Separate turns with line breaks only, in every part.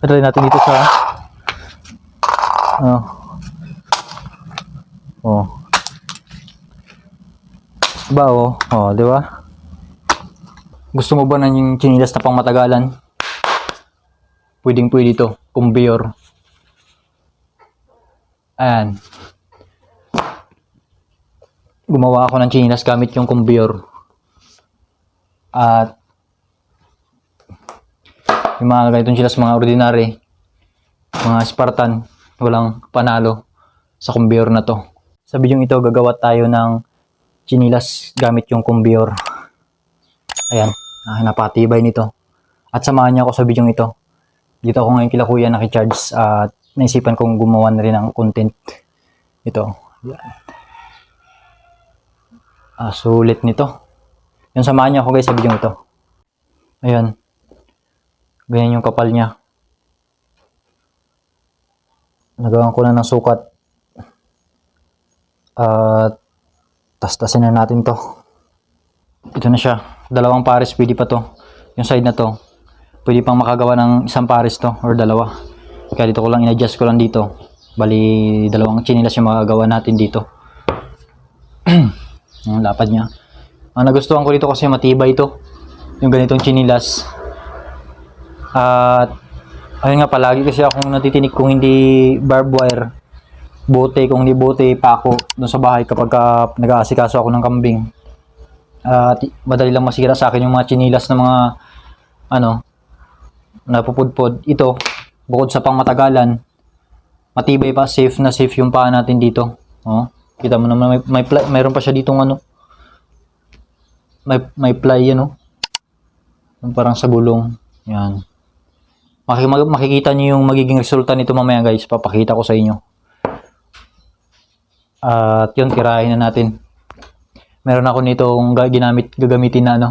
Try natin dito sa... Oh. Oh. Ba oh. Oh, di ba? Gusto mo ba na yung chinilas na pang matagalan? Pwedeng pwede to. Kumbiyor. Ayan. Gumawa ako ng chinilas gamit yung kumbiyor. At yung mga ganitong chilas, mga ordinary, mga Spartan, walang panalo sa kumbiyor na to. Sa bidyong ito, gagawa tayo ng chinilas gamit yung kumbiyor. Ayan, ah, napatibay nito. At samahan niya ako sa bidyong ito. Dito ako ngayon kila kuya nakicharge at naisipan kong gumawa na rin ng content. Ito. Yan. Ah, sulit nito. Yung samahan niyo ako guys sa bidyong ito. Ayan. Ganyan yung kapal niya. Nagawan ko na ng sukat. At tastasin na natin to. Ito na siya. Dalawang pares pwede pa to. Yung side na to. Pwede pang makagawa ng isang pares to or dalawa. Kaya dito ko lang in-adjust ko lang dito. Bali, dalawang chinilas yung magagawa natin dito. Ang lapad niya. Ang nagustuhan ko dito kasi matibay ito. Yung ganitong chinilas. At ayun nga palagi kasi akong natitinig kung hindi barbed wire. Bote, kung hindi bote, pako doon sa bahay kapag ka nag-aasikaso ako ng kambing. At madali lang masira sa akin yung mga chinilas na mga ano napupudpod. Ito, bukod sa pangmatagalan, matibay pa, safe na safe yung paa natin dito. Oh, kita mo naman may, may ply, mayroon pa siya ditong ano may may ply ano parang sa gulong. Yan. Makikita niyo yung magiging resulta nito mamaya guys. Papakita ko sa inyo. At yun, tirahin na natin. Meron ako nitong ga- ginamit, gagamitin na ano.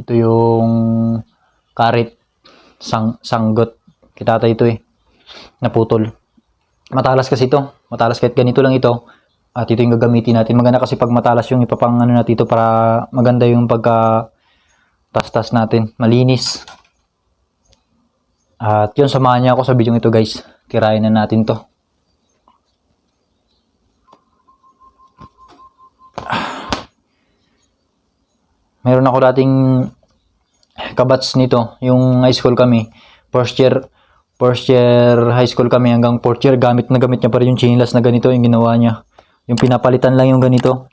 Ito yung karit. Sang, sanggot. Kitata ito eh. Naputol. Matalas kasi ito. Matalas kahit ganito lang ito. At ito yung gagamitin natin. Maganda kasi pag matalas yung ipapang ano natin ito para maganda yung pagka tas-tas natin. Malinis. At yun, samahan niya ako sa video ito guys. Tirahin na natin to. Meron ako dating kabats nito. Yung high school kami. First year, first year high school kami hanggang fourth year. Gamit na gamit niya pa rin yung chinilas na ganito yung ginawa niya. Yung pinapalitan lang yung ganito.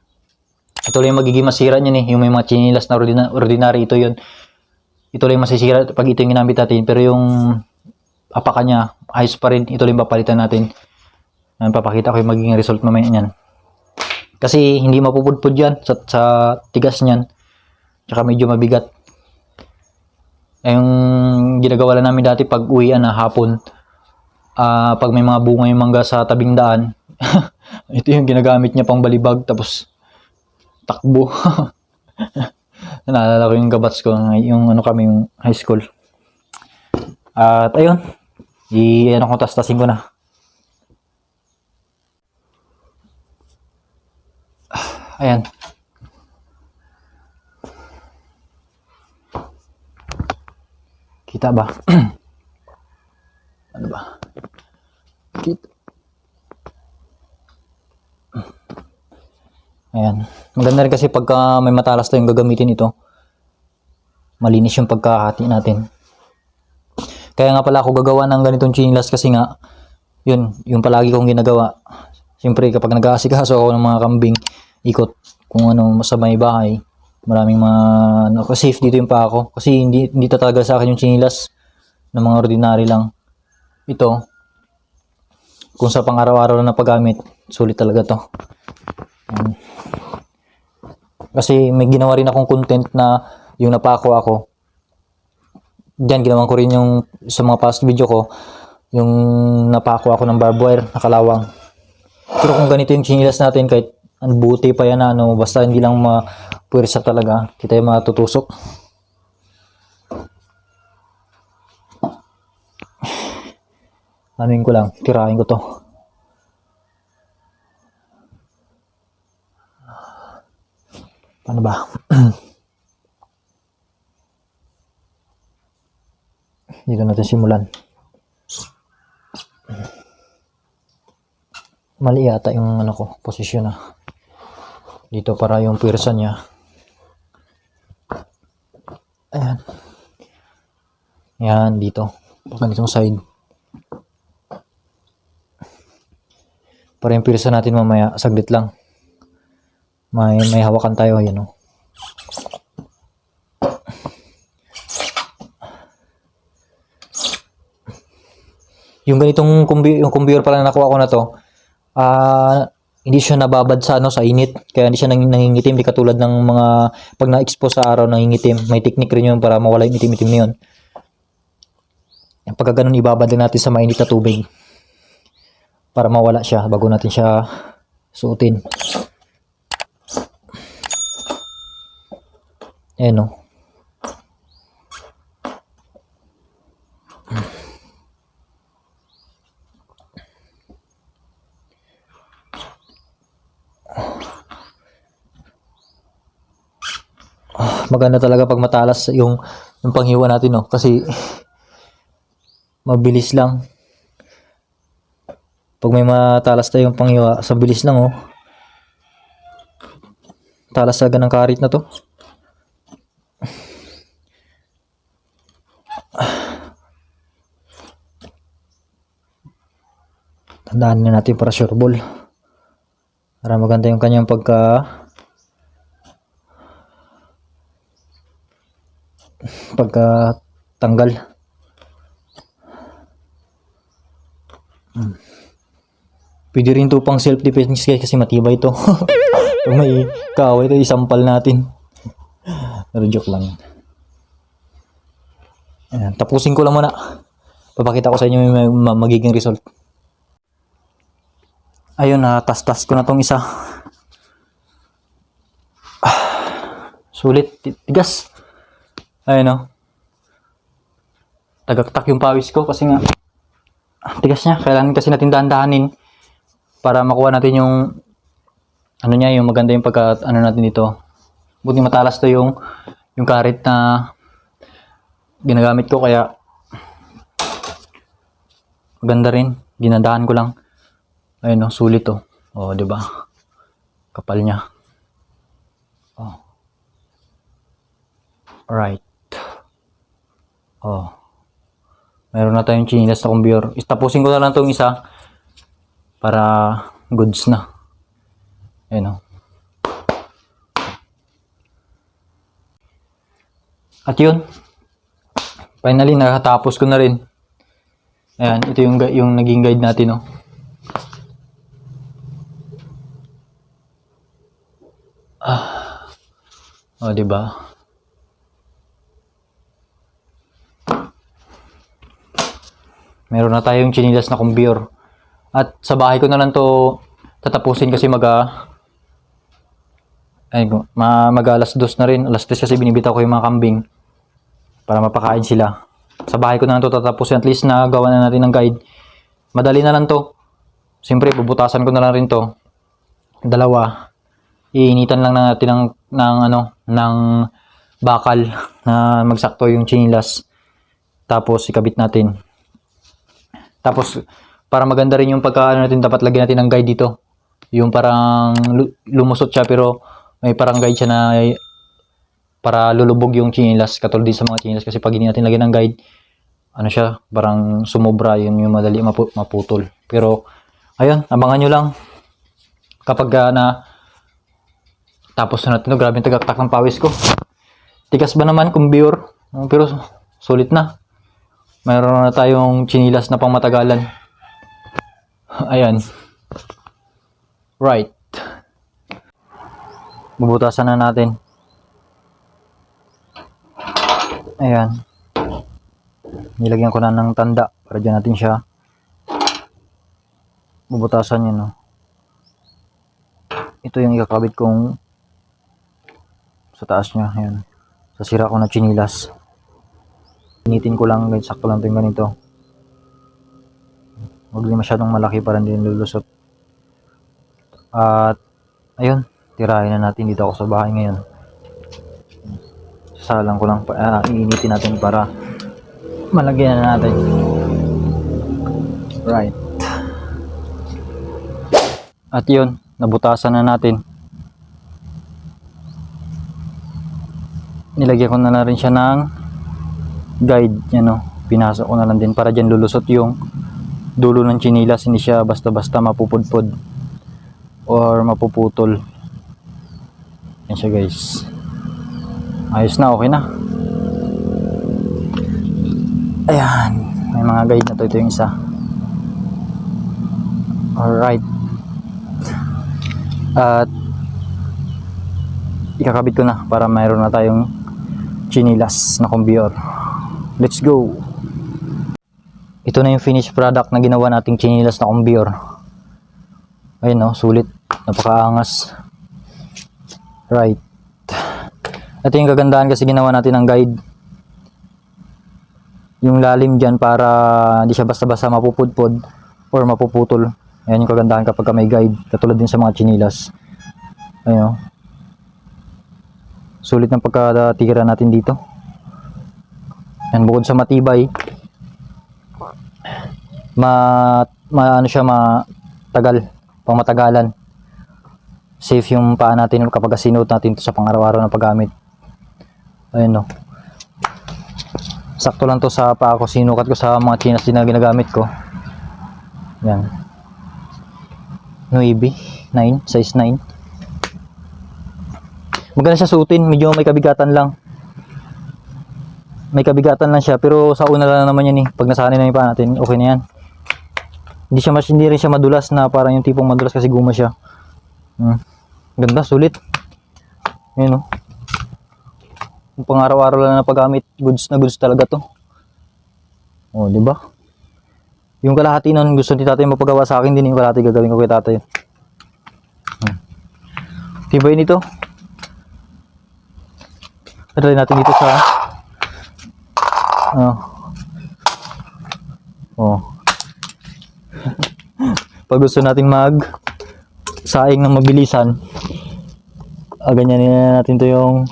Ito lang yung magiging masira niyan eh. Yung may mga chinilas na ordina- ordinary, ito yun. Ito lang masisira pag ito yung ginamit natin. Pero yung apaka niya, ayos pa rin. Ito lang papalitan natin. Ayan, papakita ko yung magiging result mamaya niyan. Kasi hindi mapupudpud yan sa, sa tigas niyan. Tsaka medyo mabigat. Eh, yung ginagawa lang namin dati pag uwian na hapon, ah pag may mga bunga yung mangga sa tabing daan, ito yung ginagamit niya pang balibag tapos takbo. Naalala ko yung gabats ko, yung ano kami, yung high school. At ayun, i ano ko tastasin ko na. Ayan. Kita ba? ano ba? Kita. Ayan. Maganda rin kasi pagka may matalas tayong gagamitin ito, malinis yung pagkahati natin. Kaya nga pala ako gagawa ng ganitong chinilas kasi nga, yun, yung palagi kong ginagawa. Siyempre kapag nag-aasikaso ako ng mga kambing, ikot kung ano sa may bahay, maraming mga, ano, safe dito yung pa ako. Kasi hindi, hindi talaga sa akin yung chinilas ng mga ordinary lang. Ito, kung sa pang-araw-araw na paggamit, sulit talaga to. Ayan. Kasi may ginawa rin akong content na yung napako ako. Diyan, ginawan ko rin yung sa mga past video ko, yung napako ako ng barbed wire, nakalawang. Pero kung ganito yung chinilas natin, kahit ang buti pa yan, ano, basta hindi lang mapwersa talaga, kita yung matutusok. Anuin ko lang, tirahin ko to. Paano ba? Dito natin simulan. Mali yata yung ano ko, posisyon na. Dito para yung pwersa niya. Ayan. Yan, dito. Ganitong side. Para yung pwersa natin mamaya, saglit lang. May, may hawakan tayo, yan o. Yung ganitong kumbi, yung computer pala na nakuha ko na to, ah hindi siya nababad sa ano sa init. Kaya hindi siya nang, nangingitim. Di katulad ng mga pag na-expose sa araw nangingitim. May technique rin yun para mawala yung itim-itim na yun. Pagka ganun ibabad lang natin sa mainit na tubig para mawala siya bago natin siya suotin ayan o maganda talaga pag matalas yung yung panghiwa natin no? Kasi mabilis lang. Pag may matalas tayong panghiwa sa bilis lang oh. Talas talaga ng karit na to tandaan na natin para sure ball para maganda yung kanyang pagka pagka tanggal. Hmm. Pwede rin to pang self-defense guys kasi matibay to. Pag may kaaway ito, isampal natin. Pero joke lang yun. Ayan, tapusin ko lang muna. Papakita ko sa inyo yung ma- magiging result. Ayun, na tas-tas ko na tong isa. Ah, sulit. Tigas. Ayun o. Tagaktak yung pawis ko kasi nga ah, tigas niya. Kailangan kasi natin dahan-dahanin para makuha natin yung ano niya, yung maganda yung pagka ano natin dito. Buti matalas to yung yung karit na ginagamit ko kaya maganda rin. Ginadahan ko lang. Ayun o, sulit to. O, di ba? Kapal niya. Oh. Alright. Oh. Meron na tayong chinilas na computer. Tapusin ko na lang tong isa para goods na. Ayun oh. At yun. Finally, nakatapos ko na rin. Ayan, ito yung, yung naging guide natin, oh. Ah. Oh, di ba? Meron na tayong chinilas na computer. At sa bahay ko na lang to tatapusin kasi mag ah, ay, ma, mag alas dos na rin. Alas dos kasi binibitaw ko yung mga kambing para mapakain sila. Sa bahay ko na lang to tatapusin. At least na gawa na natin ng guide. Madali na lang to. Siyempre, bubutasan ko na lang rin to. Dalawa. Iinitan lang na natin ng, ng ano, ng bakal na magsakto yung chinilas. Tapos ikabit natin. Tapos, para maganda rin yung pagka ano natin, dapat lagyan natin ng guide dito. Yung parang lu- lumusot siya pero may parang guide siya na para lulubog yung chinilas. Katulad din sa mga chinilas kasi pag hindi natin lagyan ng guide, ano siya, parang sumobra yun yung madali mapu- maputol. Pero, ayun, abangan nyo lang. Kapag ah, na tapos na natin to, grabe yung tagaktak ng pawis ko. Tigas ba naman kung biyor? Pero sulit na. Mayroon na tayong chinilas na pang matagalan. Ayan. Right. Bubutasan na natin. Ayan. Nilagyan ko na ng tanda para dyan natin siya bubutasan yun, no? Ito yung ikakabit kong sa taas niya. Ayan. Sa sira ko na chinilas. Initin ko lang, sakto lang ito yung ganito. Huwag din masyadong malaki para hindi lulusot. At, ayun, tirahin na natin dito ako sa bahay ngayon. Sasalang ko lang, ah, iinitin natin para Malagyan na natin. Right. At yun, nabutasan na natin. Nilagyan ko na, na rin siya ng guide, yan o. Pinasok ko na lang din para dyan lulusot yung dulo ng chinilas, hindi siya basta-basta mapupudpod or mapuputol. Yan siya guys. Ayos na, okay na. Ayan, may mga guide na to. Ito yung isa. Alright. At ikakabit ko na para mayroon na tayong chinilas na kumbiyor. Let's go! Ito na yung finished product na ginawa nating chinilas na kumbiyor. Ayun no, sulit. Napakaangas. Right. Ito yung kagandahan kasi ginawa natin ng guide. Yung lalim dyan para hindi siya basta-basta mapupudpod or mapuputol. Ayan yung kagandahan kapag ka may guide. Katulad din sa mga chinilas. Ayun o. Sulit ng pagkatira natin dito. Yan, bukod sa matibay, ma, ma ano siya matagal, pangmatagalan. Safe yung paa natin kapag sinuot natin to sa pang-araw-araw na paggamit. Ayun no. Sakto lang to sa paa ko, sinukat ko sa mga chinas din na ginagamit ko. Yan. 9, 9, size 9. Maganda siya suotin, medyo may kabigatan lang. May kabigatan lang siya, pero sa una lang naman yan eh. Pag nasanay na yung paa natin, okay na yan. Hindi siya mas, hindi rin siya madulas na parang yung tipong madulas kasi guma siya. Hmm. Ganda, sulit. Ayun oh. Yung pang araw-araw lang na paggamit, goods na goods talaga to. Oh, di ba? Yung kalahati nun, gusto ni tatay mapagawa sa akin din, yung kalahati gagawin ko kay tatay. Hmm. Tibay nito. Try natin dito sa Oh. Oh. Pag gusto natin mag saing ng mabilisan, ah, ganyan na natin to yung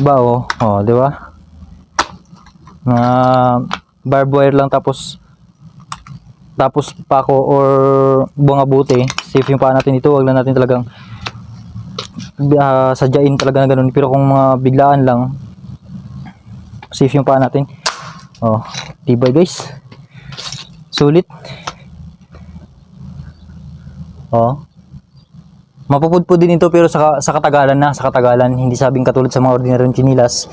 bao. Oh, di ba? Mga barbed wire lang tapos tapos pako or bunga buti. Safe yung paa natin dito. Wag lang natin talagang uh, sadyain talaga na ganun. Pero kung mga biglaan lang, safe yung paa natin. Oh, tibay guys. Sulit. Oh. Mapupudpud din ito pero sa, sa katagalan na, sa katagalan. Hindi sabing katulad sa mga ordinaryong chinilas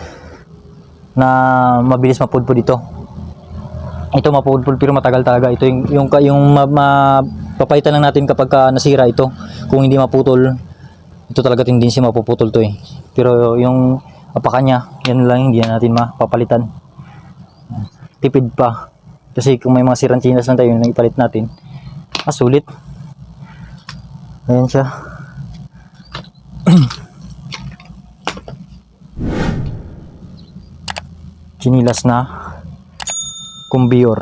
na mabilis mapudpud ito. Ito mapudpud pero matagal talaga. Ito yung, yung, yung ma, ma- lang natin kapag ka nasira ito. Kung hindi maputol, ito talaga tendency mapuputol to eh. Pero yung apaka niya, yan lang hindi na natin mapapalitan. Tipid pa. Kasi kung may mga sirang chinas lang tayo, yun ipalit natin. Ah, sulit. Ayan siya. Chinilas na kumbiyor.